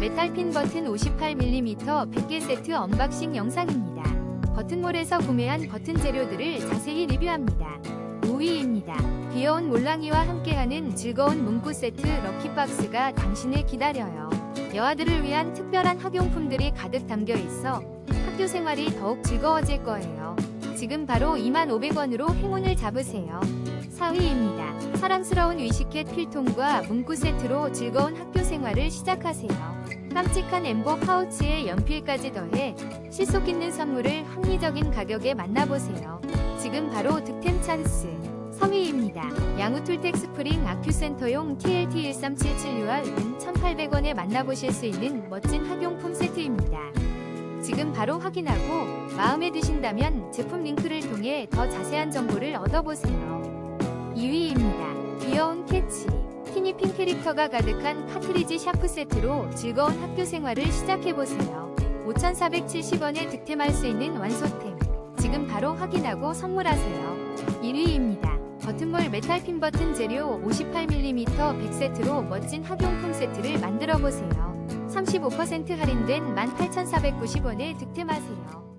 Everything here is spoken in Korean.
메탈 핀 버튼 58mm 100개 세트 언박싱 영상입니다. 버튼몰에서 구매한 버튼 재료들을 자세히 리뷰합니다. 5위입니다. 귀여운 몰랑이와 함께하는 즐거운 문구 세트 럭키박스가 당신을 기다려요. 여아들을 위한 특별한 학용품들이 가득 담겨 있어 학교 생활이 더욱 즐거워질 거예요. 지금 바로 25,000원으로 행운을 잡으세요. 4위입니다. 사랑스러운 위시켓 필통과 문구 세트로 즐거운 학교 생활을 시작하세요. 깜찍한 엠보 파우치에 연필까지 더해 실속 있는 선물을 합리적인 가격에 만나보세요. 지금 바로 득템 찬스. 3위입니다. 양우 툴텍 스프링 아큐센터용 TLT13776R은 1,800원에 만나보실 수 있는 멋진 학용품 세트입니다. 지금 바로 확인하고 마음에 드신다면 제품 링크를 통해 더 자세한 정보를 얻어보세요. 티니핑 캐릭터가 가득한 카트리지 샤프 세트로 즐거운 학교 생활을 시작해보세요. 5,470원에 득템할 수 있는 완소템. 지금 바로 확인하고 선물하세요. 1위입니다. 버튼몰 메탈 핀 버튼 재료 58mm 100세트로 멋진 학용품 세트를 만들어 보세요. 35% 할인된 18,490원에 득템하세요.